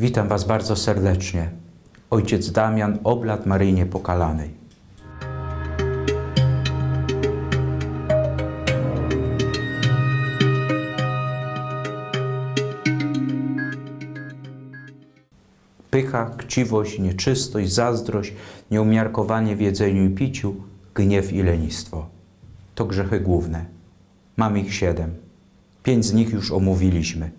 Witam Was bardzo serdecznie. Ojciec Damian, oblat Maryjnie Pokalanej. Pycha, chciwość, nieczystość, zazdrość, nieumiarkowanie w jedzeniu i piciu, gniew i lenistwo. To grzechy główne. Mamy ich siedem. Pięć z nich już omówiliśmy.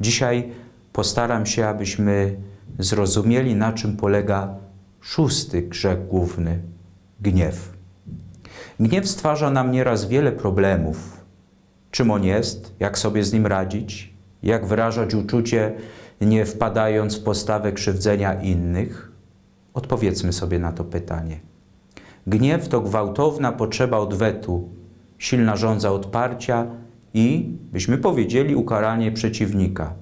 Dzisiaj postaram się, abyśmy zrozumieli, na czym polega szósty grzech główny gniew. Gniew stwarza nam nieraz wiele problemów. Czym on jest, jak sobie z nim radzić, jak wyrażać uczucie, nie wpadając w postawę krzywdzenia innych? Odpowiedzmy sobie na to pytanie. Gniew to gwałtowna potrzeba odwetu, silna żądza odparcia i, byśmy powiedzieli, ukaranie przeciwnika.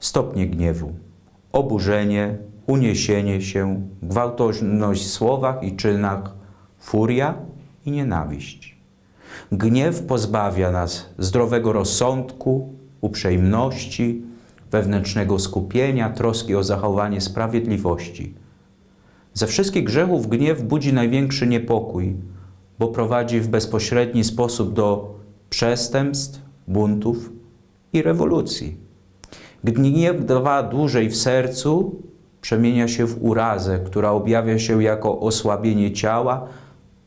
Stopnie gniewu: oburzenie, uniesienie się, gwałtowność w słowach i czynach, furia i nienawiść. Gniew pozbawia nas zdrowego rozsądku, uprzejmości, wewnętrznego skupienia, troski o zachowanie sprawiedliwości. Ze wszystkich grzechów gniew budzi największy niepokój, bo prowadzi w bezpośredni sposób do przestępstw, buntów i rewolucji. Gniew trwa dłużej w sercu, przemienia się w urazę, która objawia się jako osłabienie ciała,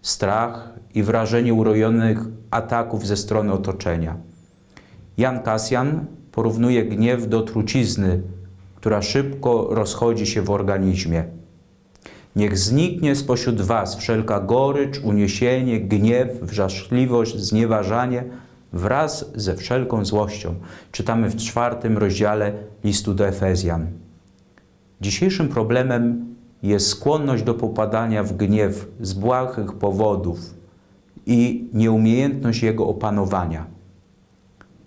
strach i wrażenie urojonych ataków ze strony otoczenia. Jan Kasjan porównuje gniew do trucizny, która szybko rozchodzi się w organizmie. Niech zniknie spośród was wszelka gorycz, uniesienie, gniew, wrzaskliwość, znieważanie wraz ze wszelką złością. Czytamy w czwartym rozdziale listu do Efezjan. Dzisiejszym problemem jest skłonność do popadania w gniew z błahych powodów i nieumiejętność jego opanowania.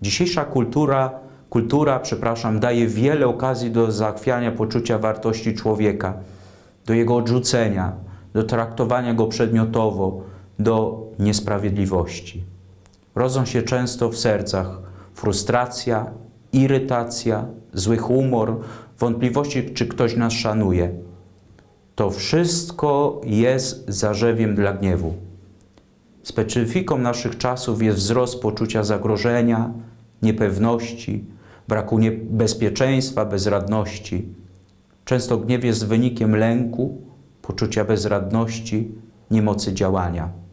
Dzisiejsza kultura, kultura, przepraszam, daje wiele okazji do zachwiania poczucia wartości człowieka, do jego odrzucenia, do traktowania go przedmiotowo, do niesprawiedliwości. Rodzą się często w sercach frustracja, irytacja, zły humor, wątpliwości, czy ktoś nas szanuje. To wszystko jest zarzewiem dla gniewu. Specyfiką naszych czasów jest wzrost poczucia zagrożenia, niepewności, braku bezpieczeństwa, bezradności. Często gniew jest wynikiem lęku, poczucia bezradności, niemocy działania.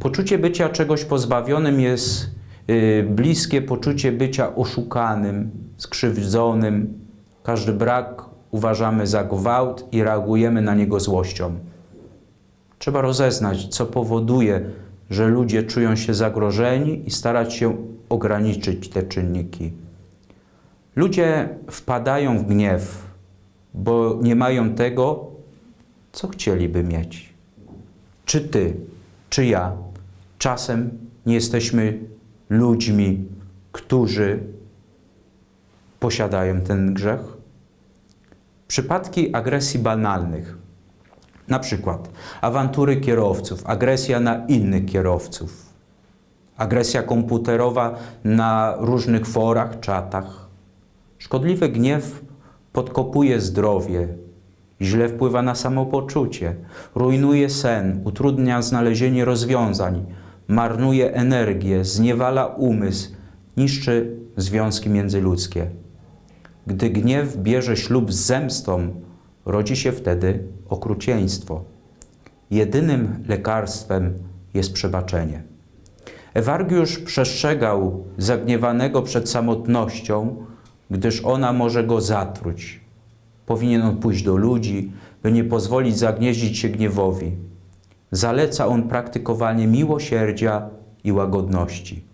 Poczucie bycia czegoś pozbawionym jest yy, bliskie poczucie bycia oszukanym, skrzywdzonym. Każdy brak uważamy za gwałt i reagujemy na niego złością. Trzeba rozeznać, co powoduje, że ludzie czują się zagrożeni i starać się ograniczyć te czynniki. Ludzie wpadają w gniew, bo nie mają tego, co chcieliby mieć. Czy ty, czy ja czasem nie jesteśmy ludźmi, którzy posiadają ten grzech? Przypadki agresji banalnych, na przykład awantury kierowców, agresja na innych kierowców, agresja komputerowa na różnych forach, czatach. Szkodliwy gniew podkopuje zdrowie, źle wpływa na samopoczucie, rujnuje sen, utrudnia znalezienie rozwiązań, marnuje energię, zniewala umysł, niszczy związki międzyludzkie. Gdy gniew bierze ślub z zemstą, rodzi się wtedy okrucieństwo. Jedynym lekarstwem jest przebaczenie. Ewargiusz przestrzegał zagniewanego przed samotnością, gdyż ona może go zatruć. Powinien on pójść do ludzi, by nie pozwolić zagnieździć się gniewowi. Zaleca on praktykowanie miłosierdzia i łagodności.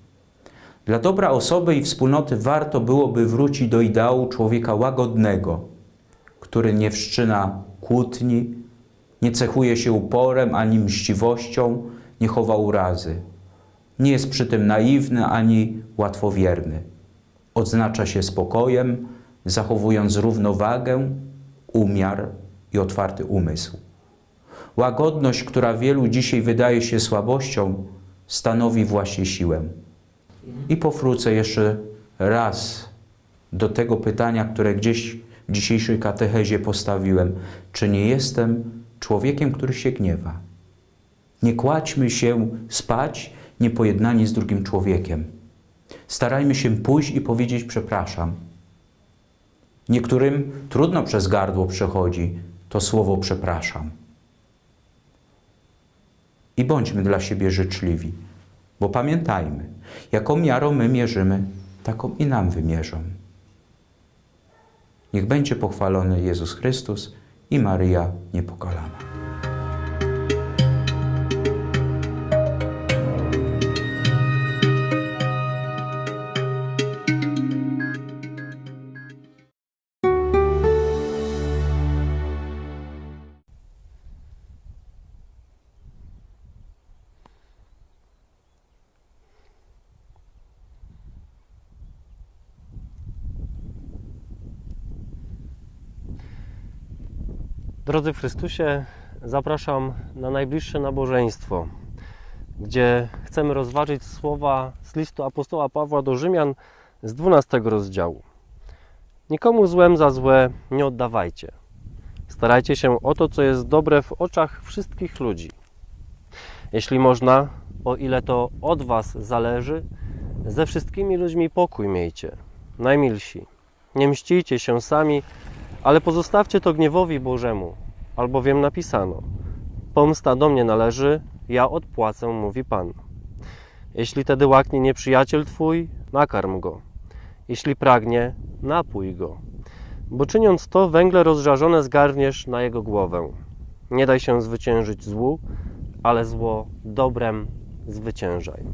Dla dobra osoby i wspólnoty warto byłoby wrócić do ideału człowieka łagodnego, który nie wszczyna kłótni, nie cechuje się uporem ani mściwością, nie chowa urazy. Nie jest przy tym naiwny ani łatwowierny. Odznacza się spokojem, zachowując równowagę, umiar i otwarty umysł. Łagodność, która wielu dzisiaj wydaje się słabością, stanowi właśnie siłę. I powrócę jeszcze raz do tego pytania, które gdzieś w dzisiejszej katechezie postawiłem, czy nie jestem człowiekiem, który się gniewa. Nie kładźmy się spać niepojednani z drugim człowiekiem. Starajmy się pójść i powiedzieć przepraszam. Niektórym trudno przez gardło przechodzi to słowo przepraszam. I bądźmy dla siebie życzliwi, bo pamiętajmy, jaką miarą my mierzymy, taką i nam wymierzą. Niech będzie pochwalony Jezus Chrystus i Maryja Niepokalana. Drodzy w Chrystusie, zapraszam na najbliższe nabożeństwo, gdzie chcemy rozważyć słowa z listu apostoła Pawła do Rzymian z 12 rozdziału. Nikomu złem za złe nie oddawajcie. Starajcie się o to, co jest dobre w oczach wszystkich ludzi. Jeśli można, o ile to od Was zależy, ze wszystkimi ludźmi pokój miejcie. Najmilsi, nie mścijcie się sami, ale pozostawcie to gniewowi Bożemu, albowiem napisano: Pomsta do mnie należy, ja odpłacę, mówi Pan. Jeśli tedy łaknie nieprzyjaciel twój, nakarm go. Jeśli pragnie, napój go. Bo czyniąc to, węgle rozżarzone zgarniesz na jego głowę. Nie daj się zwyciężyć złu, ale zło dobrem zwyciężaj.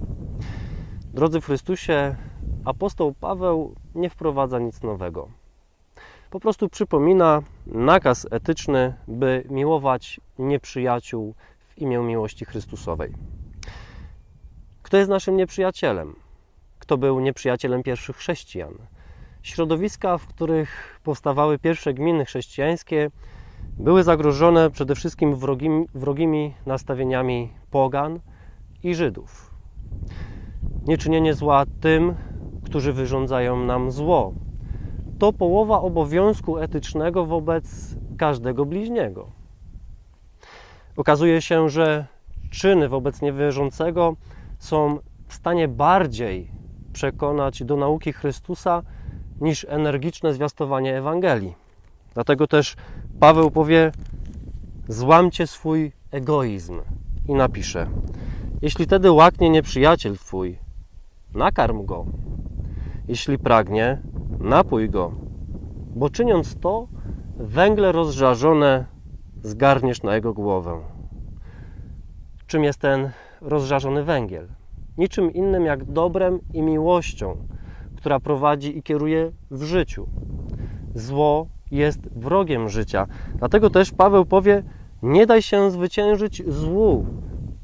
Drodzy w Chrystusie, apostoł Paweł nie wprowadza nic nowego po prostu przypomina nakaz etyczny, by miłować nieprzyjaciół w imię miłości Chrystusowej. Kto jest naszym nieprzyjacielem? Kto był nieprzyjacielem pierwszych chrześcijan? Środowiska, w których powstawały pierwsze gminy chrześcijańskie, były zagrożone przede wszystkim wrogimi, wrogimi nastawieniami pogan i Żydów. Nieczynienie zła tym, którzy wyrządzają nam zło, to połowa obowiązku etycznego wobec każdego bliźniego. Okazuje się, że czyny wobec niewierzącego są w stanie bardziej przekonać do nauki Chrystusa niż energiczne zwiastowanie Ewangelii. Dlatego też Paweł powie: Złamcie swój egoizm i napisze: Jeśli tedy łaknie nieprzyjaciel twój, nakarm go. Jeśli pragnie, napój go, bo czyniąc to, węgle rozżarzone zgarniesz na jego głowę. Czym jest ten rozżarzony węgiel? Niczym innym jak dobrem i miłością, która prowadzi i kieruje w życiu. Zło jest wrogiem życia. Dlatego też Paweł powie: Nie daj się zwyciężyć złu,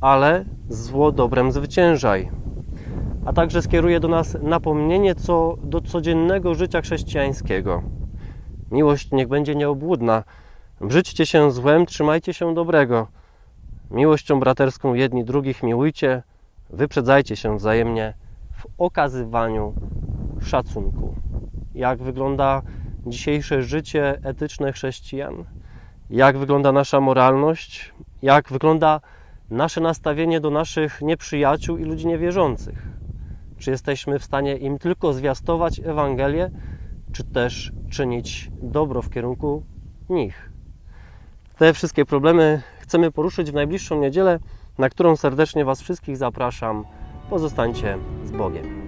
ale zło dobrem zwyciężaj a także skieruje do nas napomnienie co do codziennego życia chrześcijańskiego. Miłość niech będzie nieobłudna. Brzydźcie się złem, trzymajcie się dobrego. Miłością braterską jedni drugich miłujcie, wyprzedzajcie się wzajemnie w okazywaniu szacunku. Jak wygląda dzisiejsze życie etyczne chrześcijan? Jak wygląda nasza moralność? Jak wygląda nasze nastawienie do naszych nieprzyjaciół i ludzi niewierzących? Czy jesteśmy w stanie im tylko zwiastować Ewangelię, czy też czynić dobro w kierunku nich? Te wszystkie problemy chcemy poruszyć w najbliższą niedzielę, na którą serdecznie Was wszystkich zapraszam. Pozostańcie z Bogiem.